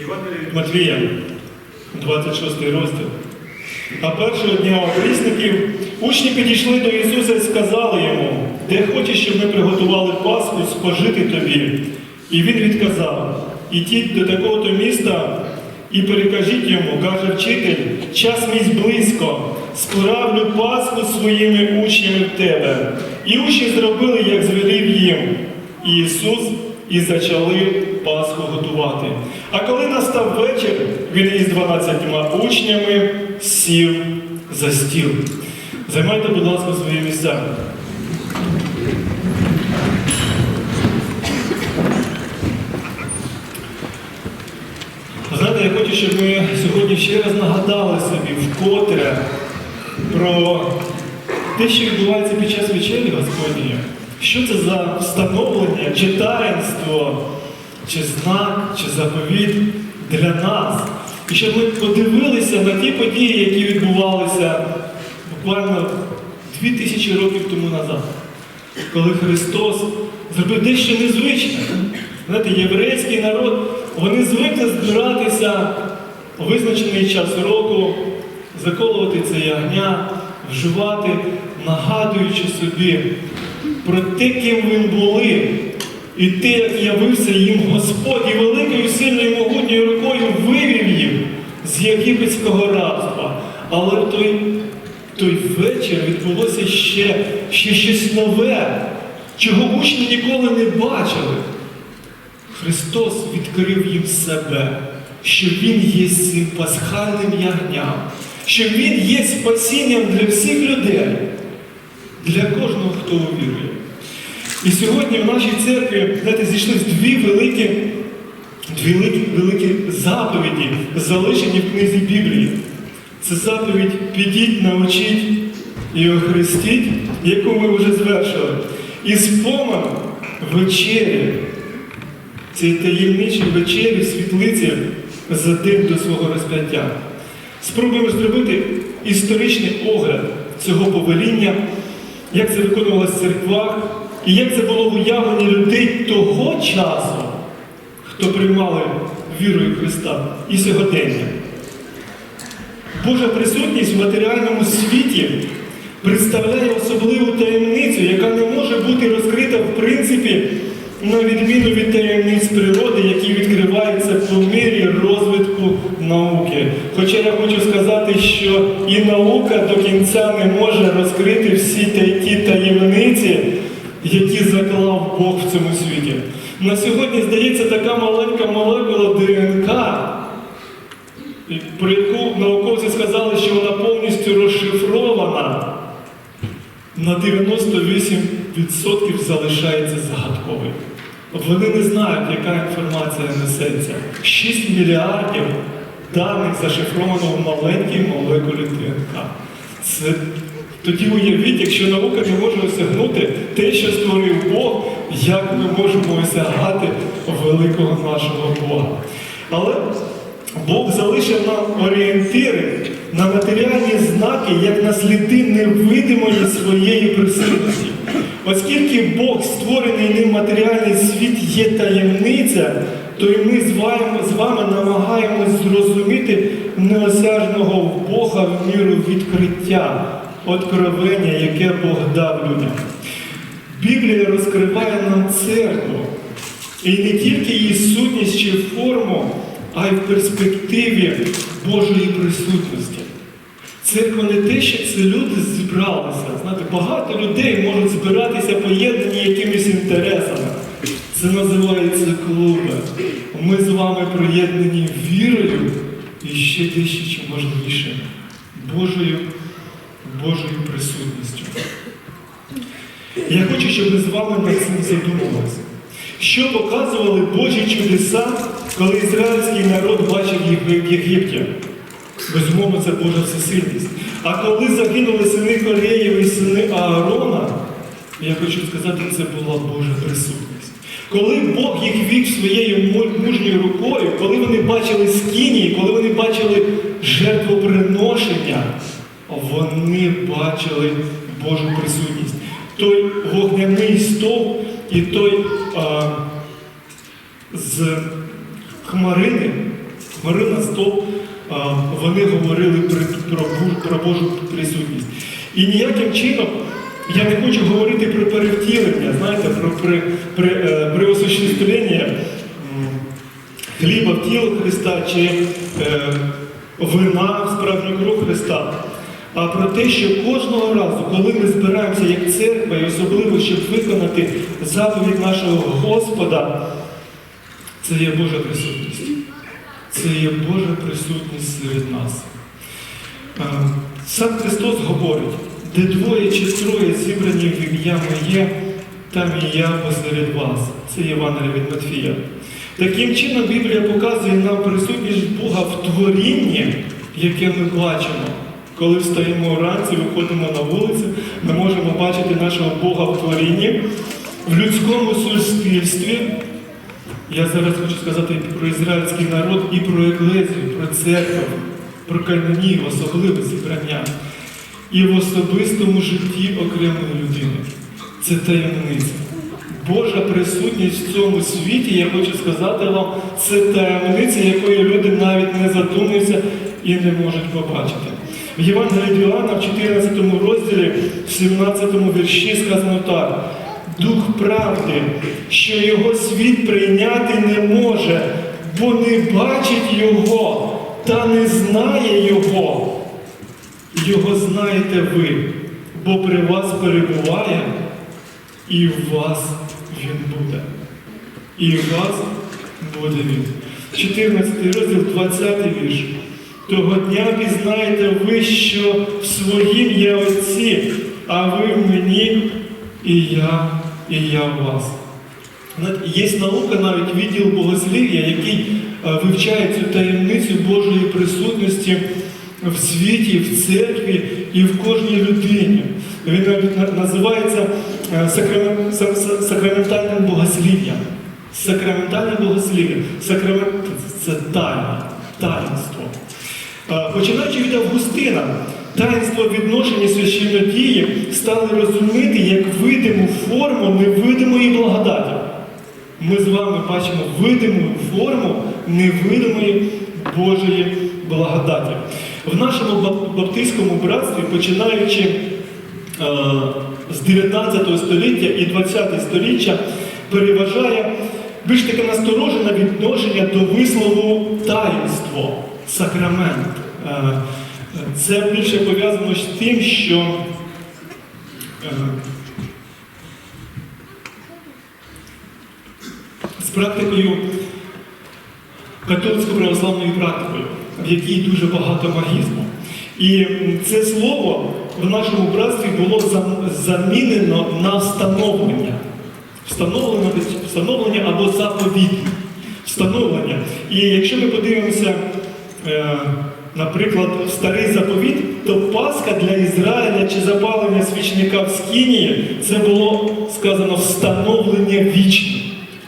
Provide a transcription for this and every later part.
Від Матвія, 26 розділ. А першого дня опрісників учні підійшли до Ісуса і сказали йому, де хочеш, щоб ми приготували Пасху спожити тобі. І він відказав: ідіть до такого-то міста і перекажіть йому, каже вчитель, час мій близько, справлю Пасху своїми учнями в тебе. І учні зробили, як звелів їм. І Ісус і почали Пасху готувати. А коли настав вечір, він із дванадцятьма учнями сів за стіл. Займайте, будь ласка, свої місця. Знаєте, я хочу, щоб ми сьогодні ще раз нагадали собі вкотре про те, що відбувається під час вечері Господньої. Що це за встановлення, чи таїнство, чи знак, чи заповідь для нас. І щоб ми подивилися на ті події, які відбувалися буквально дві тисячі років тому назад, коли Христос зробив дещо незвичне. Знаєте, єврейський народ, вони звикли збиратися у визначений час року, заколувати це ягня, вживати, нагадуючи собі про те, ким він були, і те, як явився їм Господь, і великою сильною могутньою рукою вивів їх з єгипетського рабства. Але в той, той вечір відбулося ще, ще щось нове, чого учні ніколи не бачили. Христос відкрив їм себе, що Він є цим пасхальним ягням, що Він є спасінням для всіх людей, для кожного, хто увірує. І сьогодні в нашій церкві, знаєте, зійшлись дві великі, дві великі, великі заповіді, залишені в книзі Біблії. Це заповідь підіть, научіть і охрестіть, яку ми вже звершили. І спомин вечері, цій таємничій вечері світлиці за день до свого розп'яття. Спробуємо зробити історичний огляд цього повеління, як це виконувалося в церквах, і як це було в уявленні людей того часу, хто приймали вірою Христа і сьогодення. Божа присутність в матеріальному світі представляє особливу таємницю, яка не може бути розкрита в принципі на відміну від таємниць природи, які відкриваються по мірі розвитку науки. Хоча я хочу сказати, що і наука до кінця не може розкрити всі ті таємниці, які заклав Бог в цьому світі. На сьогодні здається така маленька молекула ДНК, про яку науковці сказали, що вона повністю розшифрована, на 98% залишається загадковою. От вони не знають, яка інформація несеться. 6 мільярдів даних зашифровано в маленькій молекулі ДНК. Це тоді уявіть, якщо наука не може осягнути те, що створив Бог, як ми можемо осягати великого нашого Бога. Але Бог залишив нам орієнтири на матеріальні знаки, як на сліди невидимої своєї присутності. Оскільки Бог, створений ним матеріальний світ, є таємниця, то і ми з вами, з вами намагаємось зрозуміти неосяжного Бога в міру відкриття, откровення, яке Бог дав людям. Біблія розкриває нам церкву. І не тільки її сутність чи форму, а й в перспективі Божої присутності. Церква не те, що це люди зібралися. Знаєте, багато людей можуть збиратися поєднані якимись інтересами. Це називається клуби. Ми з вами приєднані вірою і ще дещо чи важливіше Божою, Божою присутністю. Я хочу, щоб ми з вами над цим задумалися. Що показували Божі чудеса, коли ізраїльський народ бачив їх в Єгипті? Безумовно, це Божа всесильність. А коли загинули сини Кореєва і сини Аарона, я хочу сказати, це була Божа присутність. Коли Бог їх вів своєю мужньою рукою, коли вони бачили скинії, коли вони бачили жертвоприношення, вони бачили Божу присутність. Той вогняний стовп і той а, з хмарини смирив на а, вони говорили про, про, про Божу присутність. І ніяким чином я не хочу говорити про перевтілення, знаєте, про при, при, е, при осуществлення хліба в тіло Христа чи е, вина в справжню кров Христа. А про те, що кожного разу, коли ми збираємося як церква, і особливо, щоб виконати заповідь нашого Господа, це є Божа присутність. Це є Божа присутність серед нас. Е, Сам Христос говорить, де двоє чи троє зібрані в ім'я моє, там і я посеред вас. Це Євангелія від Матфія. Таким чином Біблія показує нам присутність Бога в творінні, яке ми бачимо. Коли встаємо вранці, виходимо на вулицю, ми можемо бачити нашого Бога в творінні, в людському суспільстві. Я зараз хочу сказати про ізраїльський народ і про еклезію, про церкву, про канонів, особливе зібрання. І в особистому житті окремої людини. Це таємниця. Божа присутність в цьому світі, я хочу сказати вам, це таємниця, якої люди навіть не задумуються і не можуть побачити. В Євангелії Іоанна в 14 розділі, в 17 вірші сказано так. Дух правди, що його світ прийняти не може, бо не бачить його та не знає його. Його знаєте ви, бо при вас перебуває, і в вас він буде. І в вас буде він. 14 розділ, 20 вірш. Того дня пізнаєте ви, що в своїм є Отці, а ви в мені, і я, і я в вас. Є наука, навіть відділ богослів'я, який е, вивчає цю таємницю Божої присутності в світі, в церкві і в кожній людині. Він навіть називається е, сакрамен- са- са- сакраментальним богослів'ям. Сакраментальне богослів'я. Сакрамент це тайна, таїнство. Починаючи від Августина, таїнство відношення священнодії стали розуміти як видиму форму невидимої благодаті. Ми з вами бачимо видиму форму невидимої Божої благодаті. В нашому баптистському братстві, починаючи з 19 століття і 20 століття, переважає більш таке насторожене відношення до вислову таїнство, сакрамент. Е, Це більше пов'язано з тим, що е, з практикою католицько-православною практикою, в якій дуже багато магізму. І це слово в нашому братстві було замінено на встановлення. Встановлення, встановлення або заповіт. Встановлення. І якщо ми подивимося, наприклад, старий заповіт, то Пасха для Ізраїля чи запалення свічника в Скінії це було сказано встановлення вічне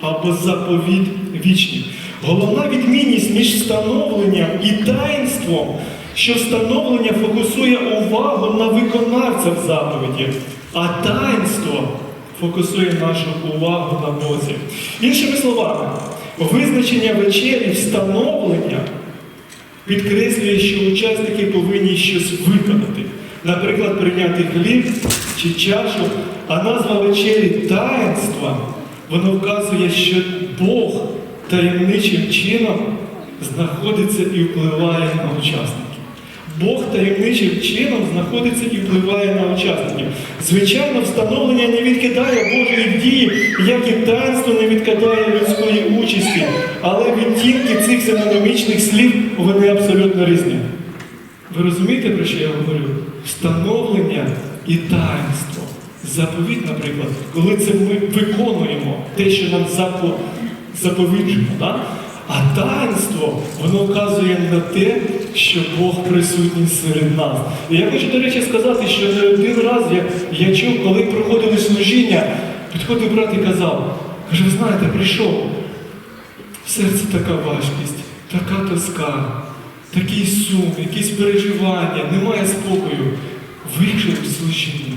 або заповіт вічний. Головна відмінність між встановленням і таїнством, що встановлення фокусує увагу на виконавця в заповіді, а таїнство фокусує нашу увагу на Бозі. Іншими словами, визначення вечері встановлення підкреслює, що учасники повинні щось виконати. Наприклад, прийняти хліб чи чашу, а назва вечері таїнства, воно вказує, що Бог таємничим чином знаходиться і впливає на учасників. Бог таємничим чином знаходиться і впливає на учасників. Звичайно, встановлення не відкидає Божої дії, як і таїнство не відкидає людської участі, але відтінки цих синонімічних слів вони абсолютно різні. Ви розумієте, про що я говорю? Встановлення і таїнство. Заповіт, наприклад, коли це ми виконуємо те, що нам заповіджено. Да? А таїнство, воно вказує на те, що Бог присутній серед нас. І я хочу, до речі, сказати, що не один раз я, я чув, коли проходили служіння, підходив брат і казав, каже, ви знаєте, прийшов, в серці така важкість, така тоска, такий сум, якісь переживання, немає спокою. Вийшов в служіння,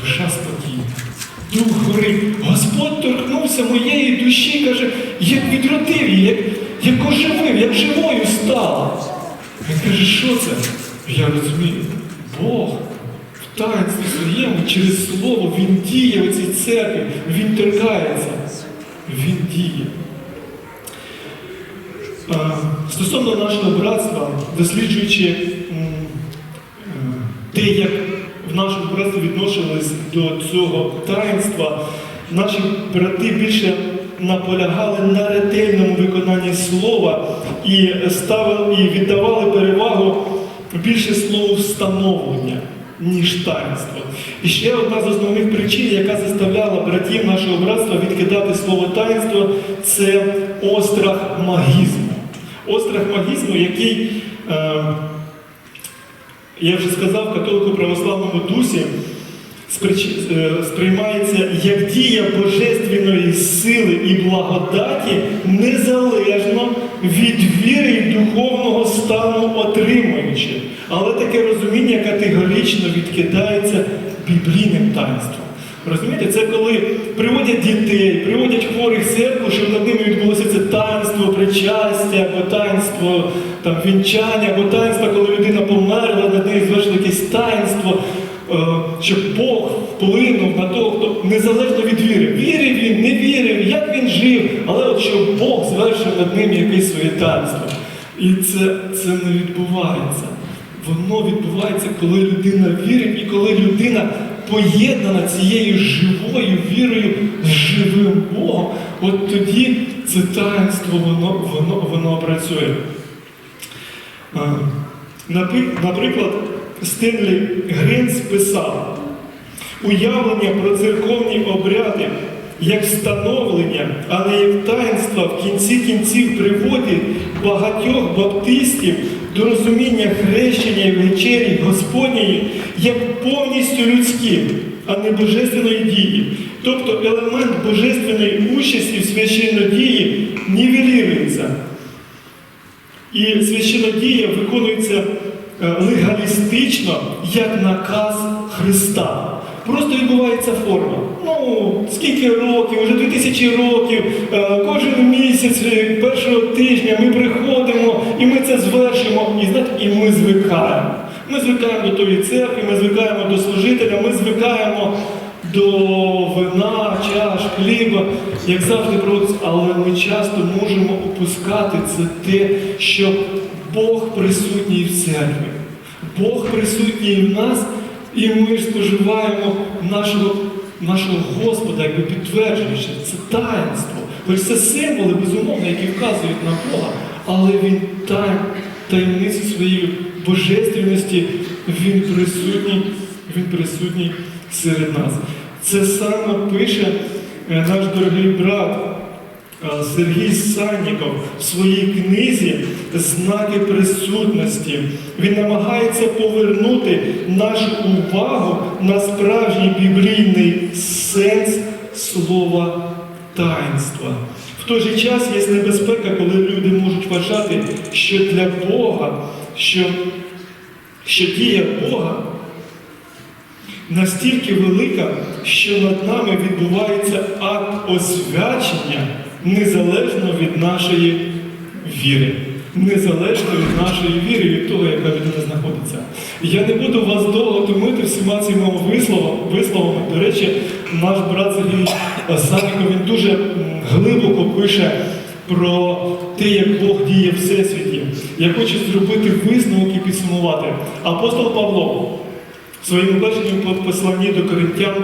душа спокійна. Дух горить. Господь торкнувся моєї душі, каже, як відродив її, як, як оживив, як живою стала. Він каже, що це? Я розумію, Бог в таїнстві своєму через слово Він діє в цій церкві, Він торкається, Він діє. Стосовно нашого братства, досліджуючи е, те, як нашому братстві відносились до цього таїнства, наші брати більше наполягали на ретельному виконанні слова і ставили і віддавали перевагу більше слову встановлення, ніж таїнство. І ще одна з основних причин, яка заставляла братів нашого братства відкидати слово таїнство, це острах магізму. Острах магізму, який, е, я вже сказав, в католико-православному дусі е, сприймається як дія божественної сили і благодаті незалежно від віри і духовного стану отримуючи. Але таке розуміння категорично відкидається біблійним таїнством. Розумієте, це коли приводять дітей, приводять хворих в церкву, щоб над ними відбулося це таїнство причастя, або таїнство там, вінчання, або таїнство, коли людина померла, над нею звершили якесь таїнство, е, щоб Бог вплинув на того, хто незалежно від віри. Вірив він, не вірив, як він жив, але от щоб Бог звершив над ним якесь своє таїнство. І це, це не відбувається. Воно відбувається, коли людина вірить і коли людина поєднана цією живою вірою з живим Богом, от тоді це таїнство воно, воно, воно працює. Наприклад, Стенлі Гринс писав уявлення про церковні обряди як встановлення, а не як таїнства в кінці кінців приводить багатьох баптистів до розуміння хрещення і вечері Господньої як повністю людським, а не божественної дії. Тобто елемент божественної участі в священнодії нівелірується. І священодія виконується е, легалістично як наказ Христа. Просто відбувається форма. Ну, скільки років, вже 2000 років, е, кожен місяць, е, першого тижня ми приходимо і ми це звершимо, і знаєте, і ми звикаємо. Ми звикаємо до тої церкви, ми звикаємо до служителя, ми звикаємо до вина, чаш, хліба, як завжди проводиться, але ми часто можемо опускати це те, що Бог присутній в церкві. Бог присутній в нас, і ми споживаємо нашого, нашого Господа, якби підтверджуючи, це таїнство. Хоч це символи, безумовно, які вказують на Бога, але він таєм, таємниці своєї божественності, він присутній, він присутній серед нас. Це саме пише е, наш дорогий брат Сергій Санніков в своїй книзі Знаки присутності. Він намагається повернути нашу увагу на справжній біблійний сенс слова таїнства. В той же час є небезпека, коли люди можуть вважати, що для Бога, що, що дія Бога настільки велика, що над нами відбувається акт освячення незалежно від нашої віри. Незалежно від нашої віри, від того, яка людина знаходиться. Я не буду вас довго томити всіма цими висловами. До речі, наш брат Сергій Саніко, він дуже глибоко пише про те, як Бог діє в Всесвіті. Я хочу зробити висновок і підсумувати. Апостол Павло в своєму першому посланні до Коринтян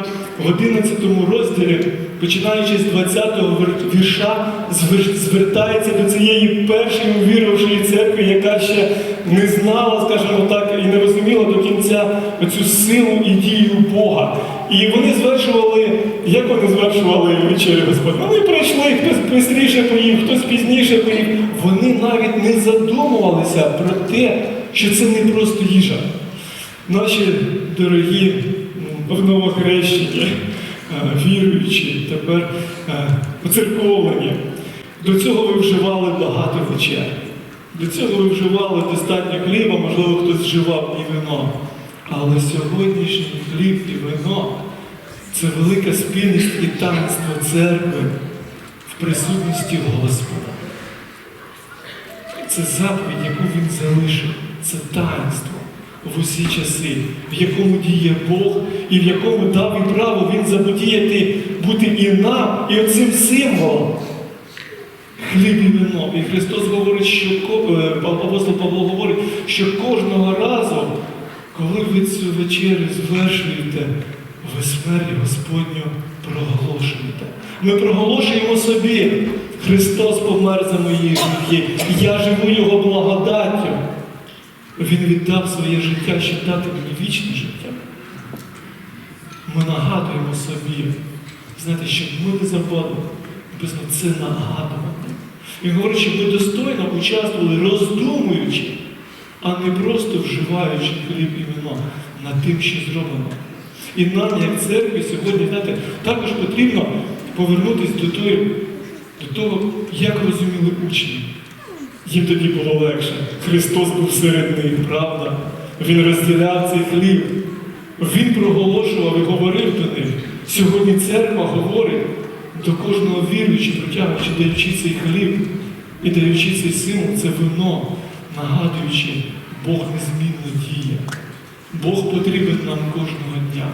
в 11 розділі, починаючи з 20-го вір- вірша, звертається до цієї першої увірувавшої церкви, яка ще не знала, скажімо так, і не розуміла до кінця цю силу і дію Бога. І вони звершували, як вони звершували вечерю Господь? Вони прийшли, хтось швидше поїв, хтось пізніше поїв. Вони навіть не задумувалися про те, що це не просто їжа. Наші дорогі м, новохрещені, е, віруючі, тепер е, оцерковлені, до цього ви вживали багато вечер. До цього ви вживали достатньо хліба, можливо, хтось вживав і вино. Але сьогоднішній хліб і вино це велика спільність і таїнство церкви в присутності Господа. Це заповідь, яку він залишив. Це таїнство в усі часи, в якому діє Бог і в якому дав і право він заподіяти бути і нам, і оцим символом. Хліб і вино. І Христос говорить, що е, апостол Павло говорить, що кожного разу, коли ви цю вечерю звершуєте, ви смерть Господню проголошуєте. Ми проголошуємо собі, Христос помер за мої гріхи, я живу Його благодаттю. Він віддав своє життя, щоб дати мені вічне життя. Ми нагадуємо собі, знаєте, щоб ми не забули. Написано, це нагадування. Він говорить, щоб ми достойно участвували, роздумуючи, а не просто вживаючи хліб і вино над тим, що зроблено. І нам, як церкві, сьогодні, знаєте, також потрібно повернутися до того, як розуміли учні. Їм тоді було легше. Христос був серед них, правда? Він розділяв цей хліб. Він проголошував і говорив до них. Сьогодні церква говорить до кожного віруючого, протягуючи, даючи цей хліб і даючи цей символ, це вино, нагадуючи, Бог незмінно діє. Бог потрібен нам кожного дня.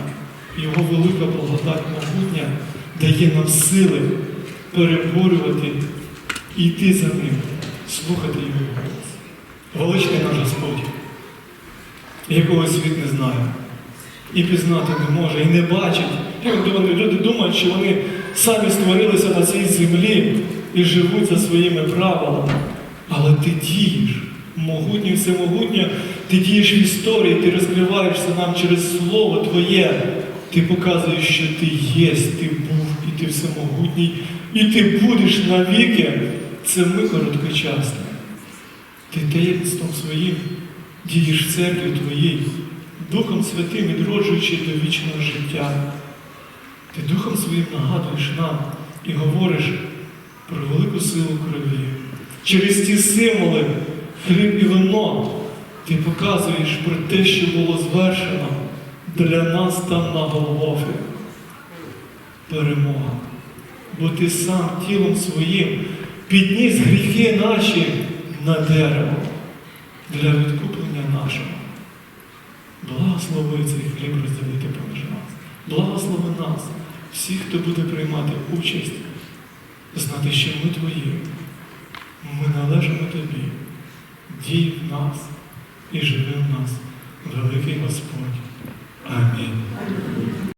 Його велика благодать могутня дає нам сили переборювати і йти за ним, слухати його голос. Величний наш Господь, якого світ не знає, і пізнати не може, і не бачить. Як вони- люди думають, що вони самі створилися на цій землі і живуть за своїми правилами. Але ти дієш, могутнє, всемогутнє, ти дієш в історії, ти розкриваєшся нам через Слово Твоє. Ти показуєш, що ти є, ти був, і ти всемогутній, і ти будеш навіки. Це ми короткочасно. Ти таємством своїм дієш церкві твоїй, Духом Святим відроджуючи до вічного життя. Ти Духом Своїм нагадуєш нам і говориш про велику силу крові. Через ті символи, хліб і вино, ти показуєш про те, що було звершено для нас там на Голгофі. Перемога. Бо ти сам тілом своїм підніс гріхи наші на дерево для відкуплення нашого. Благослови цей хліб розділити поміж нас. Благослови нас, всіх, хто буде приймати участь, знати, що ми твої, ми належимо тобі, дій в нас і живи в нас, великий Господь. Амінь.